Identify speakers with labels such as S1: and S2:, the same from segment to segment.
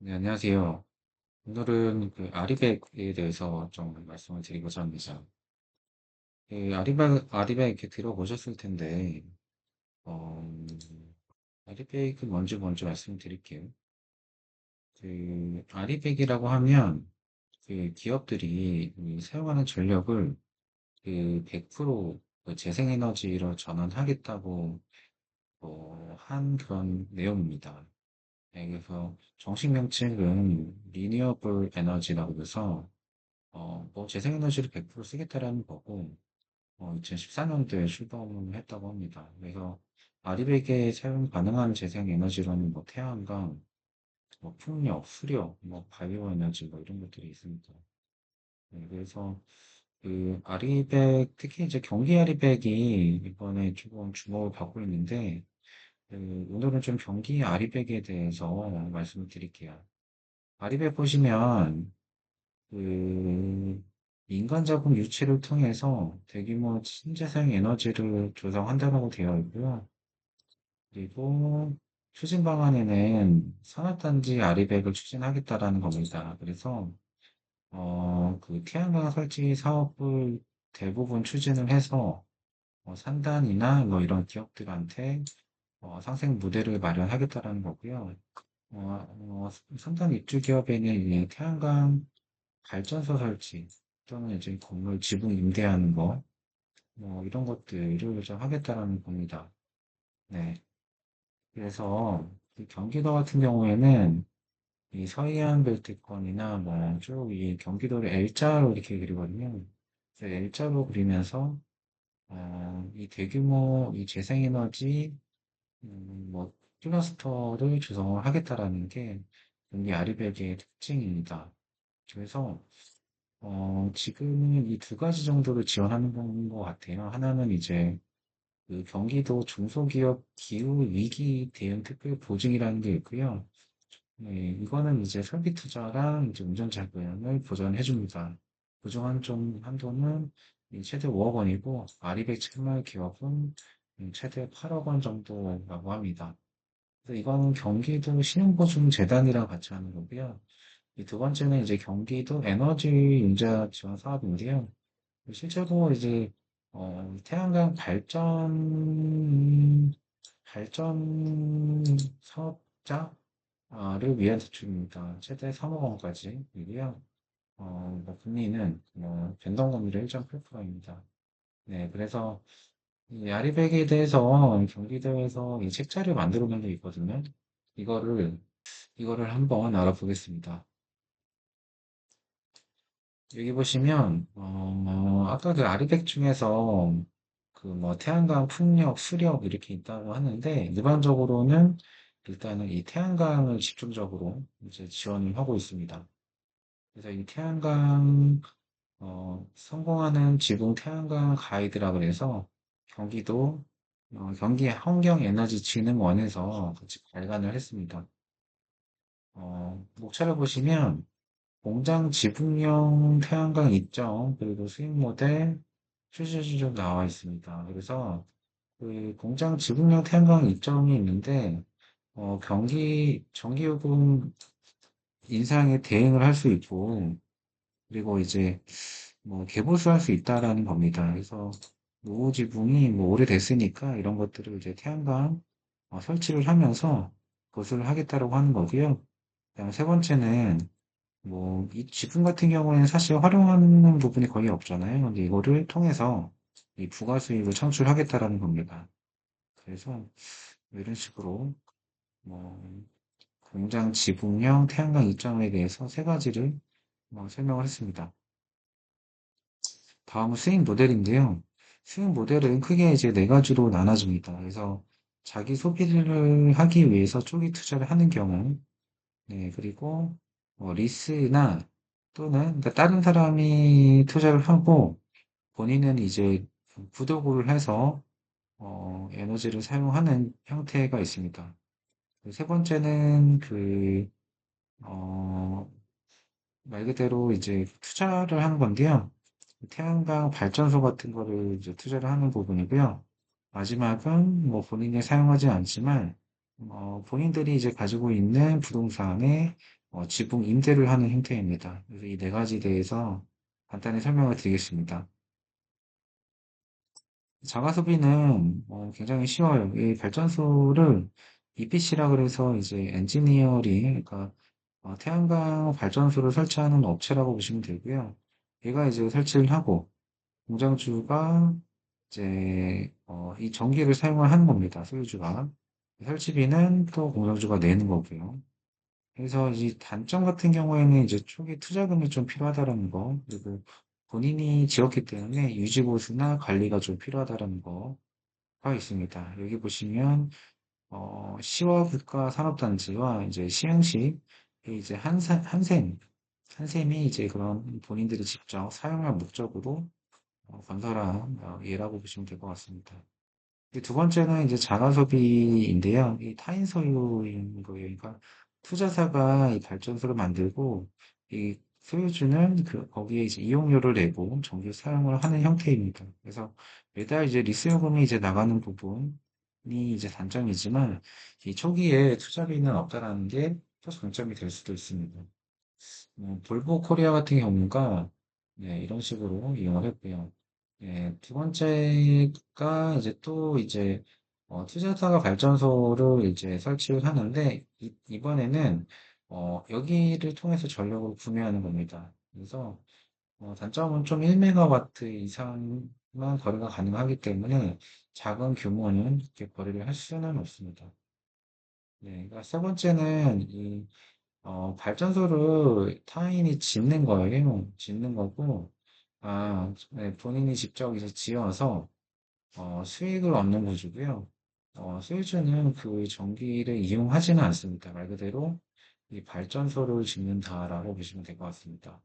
S1: 네, 안녕하세요. 오늘은 그 아리백에 대해서 좀 말씀을 드리고자 합니다. 그 아리백, 아리백 이렇게 들어보셨을 텐데, 어, 아리백은 뭔지 먼저 말씀드릴게요. 그 아리백이라고 하면 그 기업들이 이 사용하는 전력을 그 100%그 재생에너지로 전환하겠다고 어, 한 그런 내용입니다. 네, 그래서 정식 명칭은 리니어블 에너지라고 해서 어, 뭐 재생에너지를 100% 쓰겠다라는 거고, 어, 2014년도에 출범을 했다고 합니다. 그래서 아리백에 사용 가능한 재생에너지로는 뭐 태양광, 뭐 풍력, 수력, 뭐 바이오 에너지 뭐 이런 것들이 있습니다. 네, 그래서 그 아리백, 특히 이제 경기 아리백이 이번에 조금 주목을 받고 있는데, 그 오늘은 좀 경기 아리백에 대해서 말씀을 드릴게요. 아리백 보시면 그 인간 자금 유치를 통해서 대규모 신재생 에너지를 조성한다고 되어 있고요. 그리고 추진 방안에는 산업단지 아리백을 추진하겠다라는 겁니다. 그래서 어, 그 태양광 설치 사업을 대부분 추진을 해서 어, 산단이나 뭐 이런 기업들한테 어, 상생 무대를 마련하겠다라는 거고요. 어, 어, 산단 입주 기업에는 이 태양광 발전소 설치 또는 이제 건물 지붕 임대하는 거, 뭐 이런 것들을 좀 하겠다라는 겁니다. 네. 그래서 이 경기도 같은 경우에는 이 서해안 벨트권이나 뭐쭉이 경기도를 L자로 이렇게 그리거든요. 그래서 L자로 그리면서 어, 이 대규모 이 재생에너지 음, 뭐 클러스터를 조성을 하겠다라는 게 경기 아리백의 특징입니다. 그래서 어, 지금은 이두 가지 정도를 지원하는 건 것 같아요. 하나는 이제 그 경기도 중소기업 기후 위기 대응 특별 보증이라는 게 있고요. 네, 이거는 이제 설비 투자랑 이제 운전 자금을 보전해 줍니다. 보증한 좀 한도는 이 최대 5 억 원이고 아리백 채물 기업은 음, 최대 8억 원 정도라고 합니다. 그래서 이거는 경기도 신용보증재단이랑 같이 하는 거고요. 이 두 번째는 이제 경기도 에너지 융자 지원 사업인데요. 실제로 이제 어, 태양광 발전 발전 사업자를 위한 대출입니다. 최대 3억 원까지이고요. 어, 뭐 금리는 뭐 변동금리로 1.8%입니다. 네, 그래서 이 아리백에 대해서 경기도에서 이 책자를 만들어 놓은 게 있거든요. 이거를 이거를 한번 알아보겠습니다. 여기 보시면 어, 아까 그 아리백 중에서 그 뭐 태양광, 풍력, 수력 이렇게 있다고 하는데 일반적으로는 일단은 이 태양광을 집중적으로 이제 지원을 하고 있습니다. 그래서 이 태양광 어, 성공하는 지붕 태양광 가이드라 그래서 경기도 어, 경기 환경에너지진흥원에서 같이 발간을 했습니다. 어, 목차를 보시면 공장 지붕형 태양광 입점, 그리고 수익 모델, 실질적으로 나와 있습니다. 그래서 그 공장 지붕형 태양광 입점이 있는데, 어, 경기, 전기요금 인상에 대응을 할 수 있고, 그리고 이제 뭐 개보수할 수 있다라는 겁니다. 그래서 노후 지붕이 뭐 오래됐으니까 이런 것들을 이제 태양광 어, 설치를 하면서 보수를 하겠다라고 하는 거고요. 그다음 세 번째는 뭐, 이 지분 같은 경우에는 사실 활용하는 부분이 거의 없잖아요. 근데 이거를 통해서 이 부가 수익을 창출하겠다라는 겁니다. 그래서 뭐 이런 식으로 뭐 공장 지붕형 태양광 입장에 대해서 세 가지를 뭐 설명을 했습니다. 다음은 수익 모델인데요. 수익 모델은 크게 이제 네 가지로 나눠집니다. 그래서 자기 소비를 하기 위해서 초기 투자를 하는 경우, 네, 그리고 뭐 리스나 또는 그러니까 다른 사람이 투자를 하고 본인은 이제 부도구를 해서 어, 에너지를 사용하는 형태가 있습니다. 세 번째는 그, 어, 말 그대로 이제 투자를 하는 건데요. 태양광 발전소 같은 거를 이제 투자를 하는 부분이고요. 마지막은 뭐 본인이 사용하지 않지만, 어, 본인들이 이제 가지고 있는 부동산에 어, 지붕 임대를 하는 형태입니다. 그래서 이 네 가지 대해서 간단히 설명을 드리겠습니다. 자가 소비는 어, 굉장히 쉬워요. 이 발전소를 EPC라 그래서 이제 엔지니어링, 그러니까 어, 태양광 발전소를 설치하는 업체라고 보시면 되고요. 얘가 이제 설치를 하고 공장주가 이제 어, 이 전기를 사용을 하는 겁니다. 소유주가. 설치비는 또 공장주가 내는 거고요. 그래서 이 단점 같은 경우에는 이제 초기 투자금이 좀 필요하다는 거, 그리고 본인이 지었기 때문에 유지보수나 관리가 좀 필요하다는 거가 있습니다. 여기 보시면 어, 시와 국가 산업단지와 이제 시흥시 이제 한산, 한 샘, 한샘이 이제 그런 본인들이 직접 사용할 목적으로 어, 건설한 어, 예라고 보시면 될 것 같습니다. 두 번째는 이제 자가 소비인데요. 이 타인 소유인 거예요. 그러니까 투자사가 이 발전소를 만들고 이 소유주는 그 거기에 이제 이용료를 내고 전기 사용을 하는 형태입니다. 그래서 매달 이제 리스 요금이 이제 나가는 부분이 이제 단점이지만 이 초기에 투자비는 없다라는 게 또 장점이 될 수도 있습니다. 어, 볼보 코리아 같은 경우가 네, 이런 식으로 이용을 했고요. 네, 두 번째가 이제 또 이제 어, 투자사가 발전소를 이제 설치를 하는데 이, 이번에는 어, 여기를 통해서 전력을 구매하는 겁니다. 그래서 어, 단점은 좀 1메가와트 이상만 거래가 가능하기 때문에 작은 규모는 이렇게 거래를 할 수는 없습니다. 네, 그러니까 세 번째는 이 어, 발전소를 타인이 짓는 거예요. 짓는 거고, 아, 네, 본인이 직접 이제 지어서 어, 수익을 얻는 구조고요. 어, 소유주는 그 전기를 이용하지는 않습니다. 말 그대로 이 발전소를 짓는다라고 보시면 될 것 같습니다.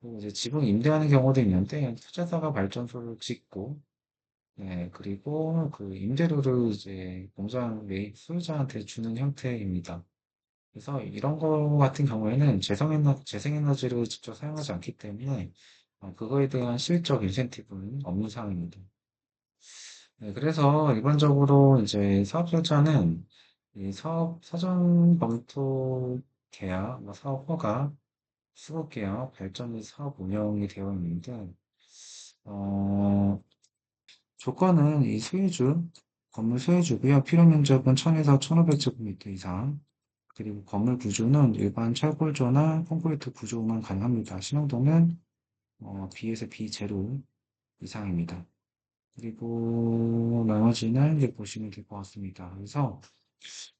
S1: 그리고 이제 지붕 임대하는 경우도 있는데 투자사가 발전소를 짓고 네, 그리고 그 임대료를 이제 공장 매입 소유자한테 주는 형태입니다. 그래서 이런 거 같은 경우에는 재생에너, 재생에너지를 직접 사용하지 않기 때문에 어, 그거에 대한 실적 인센티브는 없는 상황입니다. 네, 그래서 일반적으로 이제 사업설자는 이 사업 사전 검토 계약, 뭐 사업 허가, 수급 계약, 발전 및 사업 운영이 되어 있는데, 어, 조건은 이 소유주, 건물 소유주고요. 필요 면적은 1000에서 1500제곱미터 이상, 그리고 건물 구조는 일반 철골조나 콘크리트 구조만 가능합니다. 신용도는 어, B에서 B0 이상입니다. 그리고 나머지는 이제 보시면 될 것 같습니다. 그래서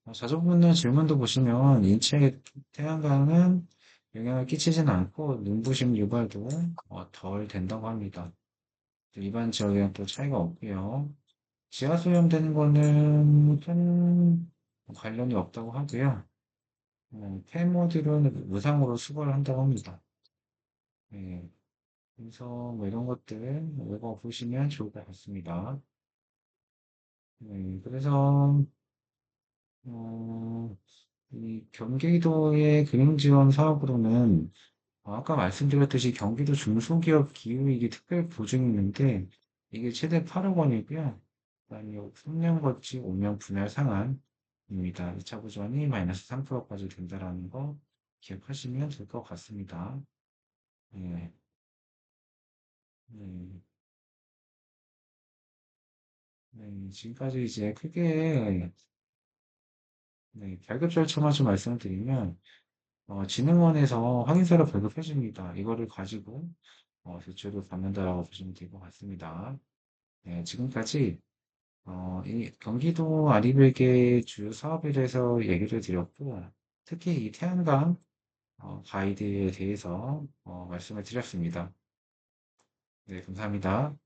S1: 어, 자주분는 질문도 보시면 인체에 태양광은 영향을 끼치지는 않고 눈부심 유발도 어, 덜 된다고 합니다. 일반 지역이랑 또 차이가 없고요. 지하 수염되는 거는 큰 관련이 없다고 하고요. 어, 폐모들은 무상으로 수거를 한다고 합니다. 네, 그래서 뭐 이런 것들 읽어 보시면 좋을 것 같습니다. 네, 그래서 어, 이 경기도의 금융지원 사업으로는 어, 아까 말씀드렸듯이 경기도 중소기업 기후위기 특별 보증이 있는데 이게 최대 8억 원이고요. 그다음에 3년 거치 5년 분할 상한 입니다. 2차 보전이 마이너스 3%까지 된다라는 거 기억하시면 될 것 같습니다. 네. 네. 네, 지금까지 이제 크게 네, 발급 절차만 좀 말씀을 드리면 어, 진흥원에서 확인서를 발급해 줍니다. 이거를 가지고 어, 대출을 받는다라고 보시면 될 것 같습니다. 네, 지금까지 어, 이 경기도 아리백의 주요 사업에 대해서 얘기를 드렸고 특히 이 태양광 어, 가이드에 대해서 어, 말씀을 드렸습니다. 네, 감사합니다.